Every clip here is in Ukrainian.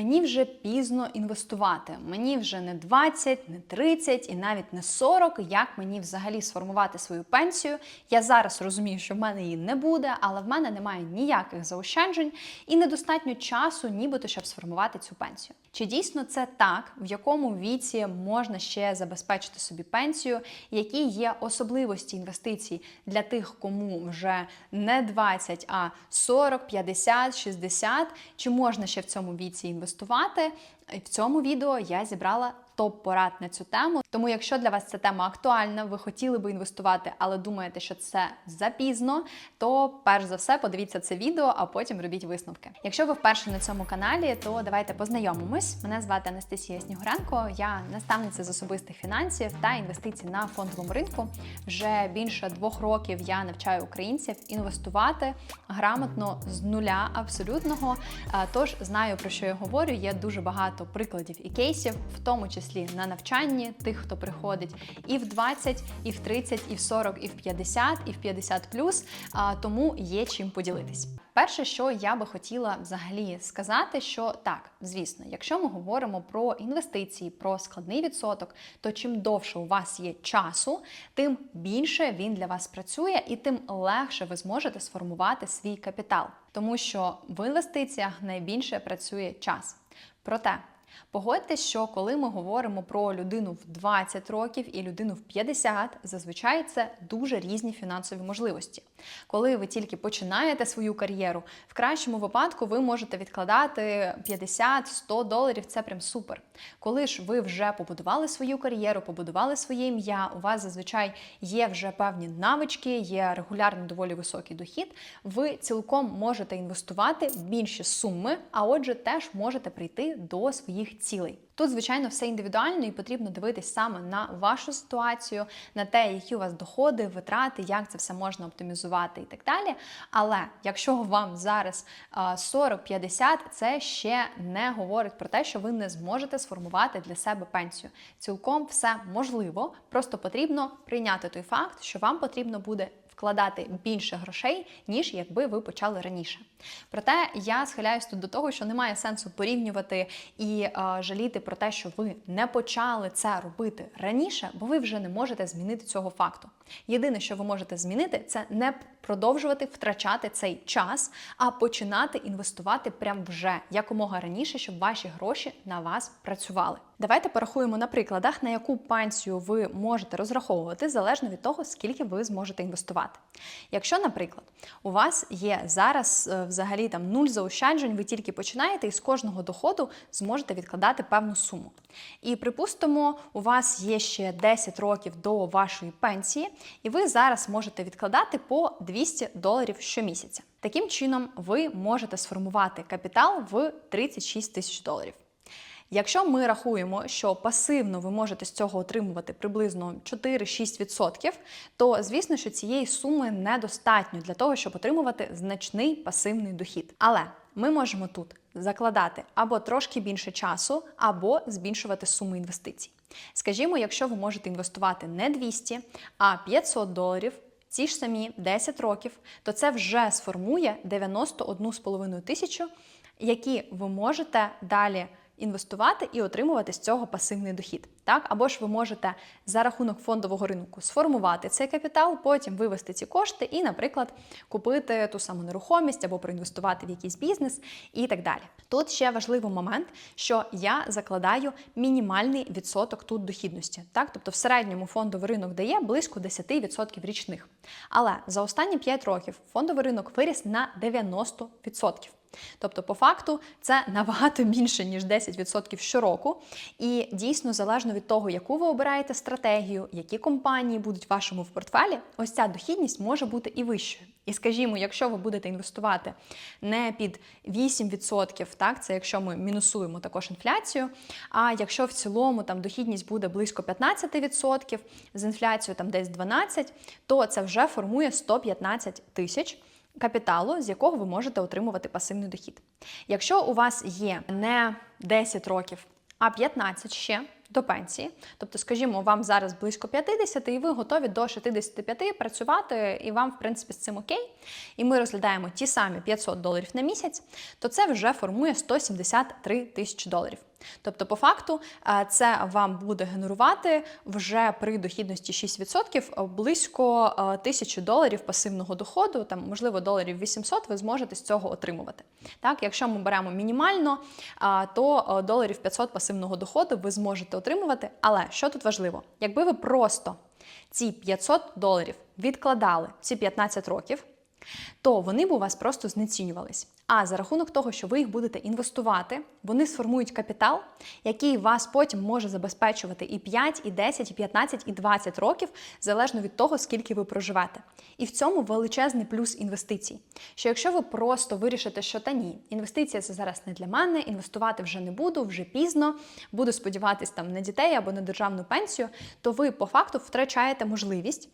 мені вже пізно інвестувати. Мені вже не 20, не 30 і навіть не 40. Як мені взагалі сформувати свою пенсію? Я зараз розумію, що в мене її не буде, але в мене немає ніяких заощаджень і недостатньо часу, нібито щоб сформувати цю пенсію. Чи дійсно це так, в якому віці можна ще забезпечити собі пенсію? Які є особливості інвестицій для тих, кому вже не 20, а 40, 50, 60? Чи можна ще в цьому віці інвестувати? В цьому відео я зібрала топ-порад на цю тему. Тому, якщо для вас ця тема актуальна, ви хотіли би інвестувати, але думаєте, що це запізно, то перш за все подивіться це відео, а потім робіть висновки. Якщо ви вперше на цьому каналі, то давайте познайомимось. Мене звати Анастасія Снігуренко, я наставниця з особистих фінансів та інвестицій на фондовому ринку. Вже більше двох років я навчаю українців інвестувати грамотно з нуля абсолютного. Е, Тож знаю про що я говорю. Є дуже багато прикладів і кейсів, в тому числі на навчанні тих, хто приходить і в 20, і в 30, і в 40, і в 50, і в 50 плюс. Тому є чим поділитись. Перше, що я би хотіла взагалі сказати, що так, звісно, якщо ми говоримо про інвестиції, про складний відсоток, то чим довше у вас є часу, тим більше він для вас працює і тим легше ви зможете сформувати свій капітал, тому що в інвестиціях найбільше працює час. Проте Погодьтесь, що коли ми говоримо про людину в 20 років і людину в 50, зазвичай це дуже різні фінансові можливості. Коли ви тільки починаєте свою кар'єру, в кращому випадку ви можете відкладати 50-100 доларів, це прям супер. Коли ж ви вже побудували свою кар'єру, побудували своє ім'я, у вас зазвичай є вже певні навички, є регулярно доволі високий дохід, ви цілком можете інвестувати більші суми, а отже, теж можете прийти до своїх цілей. Тут, звичайно, все індивідуально і потрібно дивитись саме на вашу ситуацію, на те, які у вас доходи, витрати, як це все можна оптимізувати і так далі. Але якщо вам зараз 40-50, це ще не говорить про те, що ви не зможете сформувати для себе пенсію. Цілком все можливо, просто потрібно прийняти той факт, що вам потрібно буде вкладати більше грошей, ніж якби ви почали раніше. Проте я схиляюсь тут до того, що немає сенсу порівнювати і е, жаліти про те, що ви не почали це робити раніше, бо ви вже не можете змінити цього факту. Єдине, що ви можете змінити, це не продовжувати втрачати цей час, а починати інвестувати прямо вже якомога раніше, щоб ваші гроші на вас працювали. Давайте порахуємо на прикладах, на яку пенсію ви можете розраховувати залежно від того, скільки ви зможете інвестувати. Якщо, наприклад, у вас є зараз е, взагалі там нуль заощаджень, ви тільки починаєте і з кожного доходу зможете відкладати певну суму. І припустимо, у вас є ще 10 років до вашої пенсії, і ви зараз можете відкладати по 200 доларів щомісяця. Таким чином, ви можете сформувати капітал в 36 тисяч доларів. Якщо ми рахуємо, що пасивно ви можете з цього отримувати приблизно 4-6%, то звісно, що цієї суми недостатньо для того, щоб отримувати значний пасивний дохід. Але ми можемо тут закладати або трошки більше часу, або збільшувати суму інвестицій. Скажімо, якщо ви можете інвестувати не 200, а 500 доларів. Ці ж самі 10 років, то це вже сформує 91,5 тисячу, які ви можете далі інвестувати і отримувати з цього пасивний дохід. Так, або ж ви можете за рахунок фондового ринку сформувати цей капітал, потім вивести ці кошти і, наприклад, купити ту саму нерухомість або проінвестувати в якийсь бізнес і так далі. Тут ще важливий момент, що я закладаю мінімальний відсоток тут дохідності. Так, тобто в середньому фондовий ринок дає близько 10% річних. Але за останні 5 років фондовий ринок виріс на 90%. Тобто, по факту, це набагато більше, ніж 10% щороку. І дійсно, залежно від того, яку ви обираєте стратегію, які компанії будуть в вашому в портфелі, ось ця дохідність може бути і вищою. І скажімо, якщо ви будете інвестувати не під 8%, так, це якщо ми мінусуємо також інфляцію, а якщо в цілому там дохідність буде близько 15%, з інфляцією там десь 12%, то це вже формує 115 тисяч капіталу, з якого ви можете отримувати пасивний дохід. Якщо у вас є не 10 років, а 15 ще, до пенсії. Тобто, скажімо, вам зараз близько 50, і ви готові до 65 працювати, і вам, в принципі, з цим окей. І ми розглядаємо ті самі 500 доларів на місяць, то це вже формує 173 тисячі доларів. Тобто, по факту, е, це вам буде генерувати вже при дохідності 6% близько е, тисячі доларів пасивного доходу, там, можливо, доларів 800 ви зможете з цього отримувати. Так, якщо ми беремо мінімально, е, то е, доларів 500 пасивного доходу ви зможете отримувати. Але що тут важливо? Якби ви просто ці 500 доларів відкладали ці 15 років, то вони б у вас просто знецінювались. А за рахунок того, що ви їх будете інвестувати, вони сформують капітал, який вас потім може забезпечувати і 5, і 10, і 15, і 20 років, залежно від того, скільки ви проживете. І в цьому величезний плюс інвестицій. Що якщо ви просто вирішите, що та ні, інвестиція це зараз не для мене, інвестувати вже не буду, вже пізно, буду сподіватись там на дітей або на державну пенсію, то ви по факту втрачаєте можливість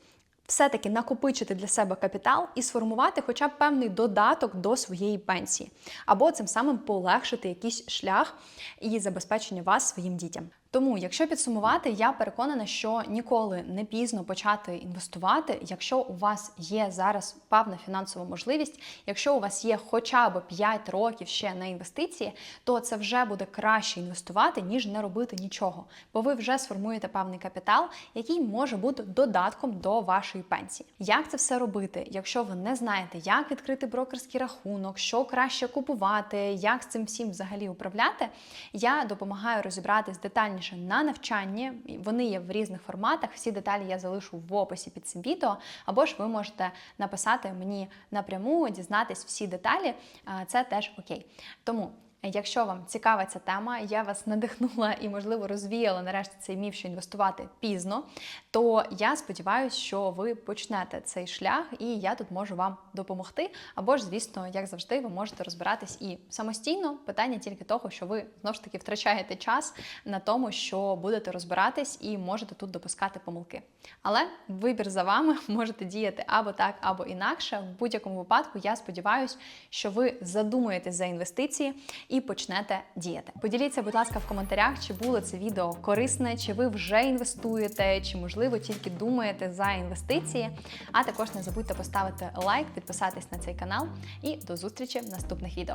все-таки накопичити для себе капітал і сформувати хоча б певний додаток до своєї пенсії, або цим самим полегшити якийсь шлях і забезпечення вас своїм дітям. Тому, якщо підсумувати, я переконана, що ніколи не пізно почати інвестувати, якщо у вас є зараз певна фінансова можливість, якщо у вас є хоча б 5 років ще на інвестиції, то це вже буде краще інвестувати, ніж не робити нічого, бо ви вже сформуєте певний капітал, який може бути додатком до вашої пенсії. Як це все робити, якщо ви не знаєте, як відкрити брокерський рахунок, що краще купувати, як з цим всім взагалі управляти, я допомагаю розібратись детальніше на навчанні. Вони є в різних форматах. Всі деталі я залишу в описі під цим відео, або ж ви можете написати мені напряму, дізнатись всі деталі. Це теж окей. Тому. Якщо вам цікава ця тема, я вас надихнула і, можливо, розвіяла нарешті цей міф, що інвестувати пізно, то я сподіваюся, що ви почнете цей шлях, і я тут можу вам допомогти. Або ж, звісно, як завжди, ви можете розбиратись і самостійно. Питання тільки того, що ви знову ж таки втрачаєте час на тому, що будете розбиратись і можете тут допускати помилки. Але вибір за вами можете діяти або так, або інакше. В будь-якому випадку я сподіваюся, що ви задумаєтесь за інвестиції і почнете діяти. Поділіться, будь ласка, в коментарях, чи було це відео корисне, чи ви вже інвестуєте, чи можливо тільки думаєте за інвестиції. А також не забудьте поставити лайк, підписатись на цей канал і до зустрічі в наступних відео.